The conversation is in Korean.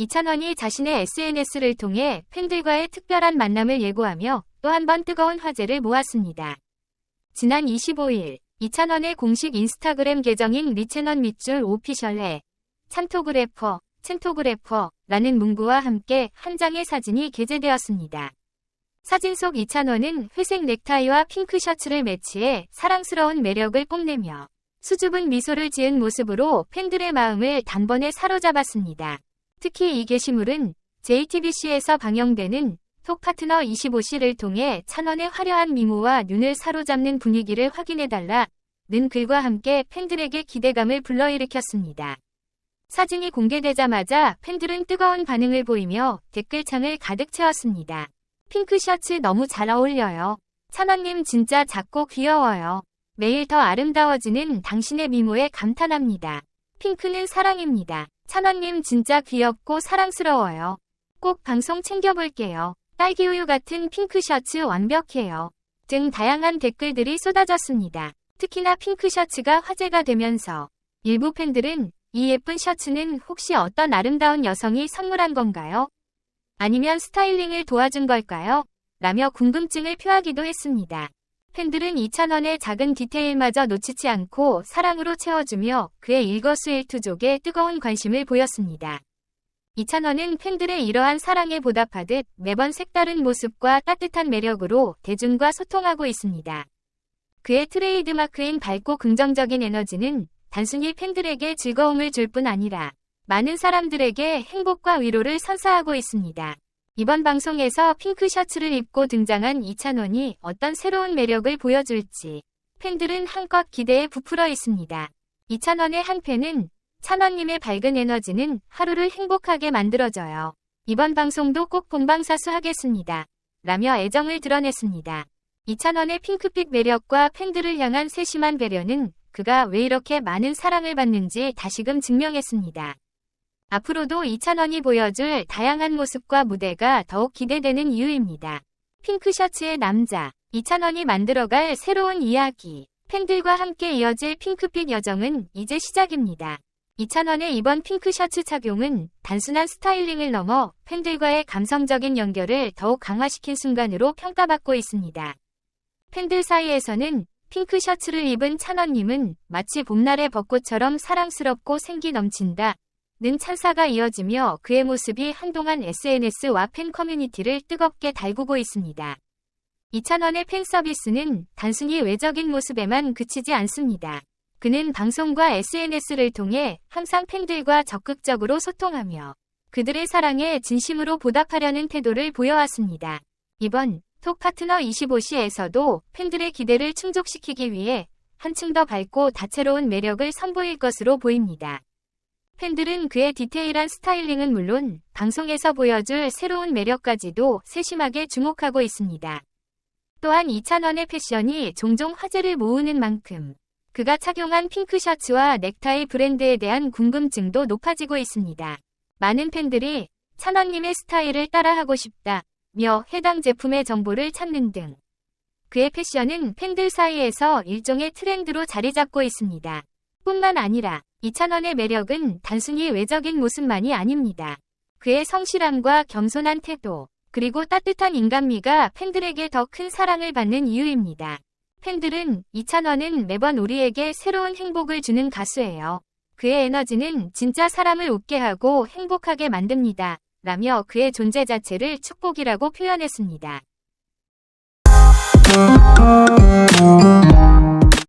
이찬원이 자신의 SNS를 통해 팬들과의 특별한 만남을 예고하며 또 한 번 뜨거운 화제를 모았습니다. 지난 25일 이찬원의 공식 인스타그램 계정인 리채넌 밑줄 오피셜에 찬토그래퍼, 챈토그래퍼라는 문구와 함께 한 장의 사진이 게재되었습니다. 사진 속 이찬원은 회색 넥타이와 핑크 셔츠를 매치해 사랑스러운 매력을 뽐내며 수줍은 미소를 지은 모습으로 팬들의 마음을 단번에 사로잡았습니다. 특히 이 게시물은 JTBC에서 방영되는 톡 파트너 25시를 통해 찬원의 화려한 미모와 눈을 사로잡는 분위기를 확인해달라 는 글과 함께 팬들에게 기대감을 불러일으켰습니다. 사진이 공개되자마자 팬들은 뜨거운 반응을 보이며 댓글창을 가득 채웠습니다. 핑크 셔츠 너무 잘 어울려요. 찬원님 진짜 작고 귀여워요. 매일 더 아름다워지는 당신의 미모에 감탄합니다. 핑크는 사랑입니다. 찬원님 진짜 귀엽고 사랑스러워요. 꼭 방송 챙겨볼게요. 딸기우유 같은 핑크 셔츠 완벽해요. 등 다양한 댓글들이 쏟아졌습니다. 특히나 핑크 셔츠가 화제가 되면서 일부 팬들은 이 예쁜 셔츠는 혹시 어떤 아름다운 여성이 선물한 건가요? 아니면 스타일링을 도와준 걸까요? 라며 궁금증을 표하기도 했습니다. 팬들은 이찬원의 작은 디테일마저 놓치지 않고 사랑으로 채워주며 그의 일거수일투족에 뜨거운 관심을 보였습니다. 이찬원은 팬들의 이러한 사랑에 보답하듯 매번 색다른 모습과 따뜻한 매력으로 대중과 소통하고 있습니다. 그의 트레이드마크인 밝고 긍정적인 에너지는 단순히 팬들에게 즐거움을 줄 뿐 아니라 많은 사람들에게 행복과 위로를 선사하고 있습니다. 이번 방송에서 핑크 셔츠를 입고 등장한 이찬원이 어떤 새로운 매력을 보여줄지 팬들은 한껏 기대에 부풀어 있습니다. 이찬원의 한 팬은 찬원님의 밝은 에너지는 하루를 행복하게 만들어줘요. 이번 방송도 꼭 본방사수 하겠습니다. 라며 애정을 드러냈습니다. 이찬원의 핑크빛 매력과 팬들을 향한 세심한 배려는 그가 왜 이렇게 많은 사랑을 받는지 다시금 증명했습니다. 앞으로도 이찬원이 보여줄 다양한 모습과 무대가 더욱 기대되는 이유입니다. 핑크 셔츠의 남자, 이찬원이 만들어갈 새로운 이야기, 팬들과 함께 이어질 핑크빛 여정은 이제 시작입니다. 이찬원의 이번 핑크 셔츠 착용은 단순한 스타일링을 넘어 팬들과의 감성적인 연결을 더욱 강화시킨 순간으로 평가받고 있습니다. 팬들 사이에서는 핑크 셔츠를 입은 찬원님은 마치 봄날의 벚꽃처럼 사랑스럽고 생기 넘친다. 는 찬사가 이어지며 그의 모습이 한동안 SNS와 팬 커뮤니티를 뜨겁게 달구고 있습니다. 이찬원의 팬 서비스는 단순히 외적인 모습에만 그치지 않습니다. 그는 방송과 SNS를 통해 항상 팬들과 적극적으로 소통하며 그들의 사랑에 진심으로 보답하려는 태도를 보여왔습니다. 이번 톡 파트너 25시에서도 팬들의 기대를 충족시키기 위해 한층 더 밝고 다채로운 매력을 선보일 것으로 보입니다. 팬들은 그의 디테일한 스타일링은 물론 방송에서 보여줄 새로운 매력까지도 세심하게 주목하고 있습니다. 또한 이찬원의 패션이 종종 화제를 모으는 만큼 그가 착용한 핑크 셔츠와 넥타이 브랜드에 대한 궁금증도 높아지고 있습니다. 많은 팬들이 찬원님의 스타일을 따라하고 싶다. 며 해당 제품의 정보를 찾는 등 그의 패션은 팬들 사이에서 일종의 트렌드로 자리 잡고 있습니다. 뿐만 아니라 이찬원의 매력은 단순히 외적인 모습만이 아닙니다. 그의 성실함과 겸손한 태도, 그리고 따뜻한 인간미가 팬들에게 더 큰 사랑을 받는 이유입니다. 팬들은 이찬원은 매번 우리에게 새로운 행복을 주는 가수예요. 그의 에너지는 진짜 사람을 웃게 하고 행복하게 만듭니다. 라며 그의 존재 자체를 축복이라고 표현했습니다.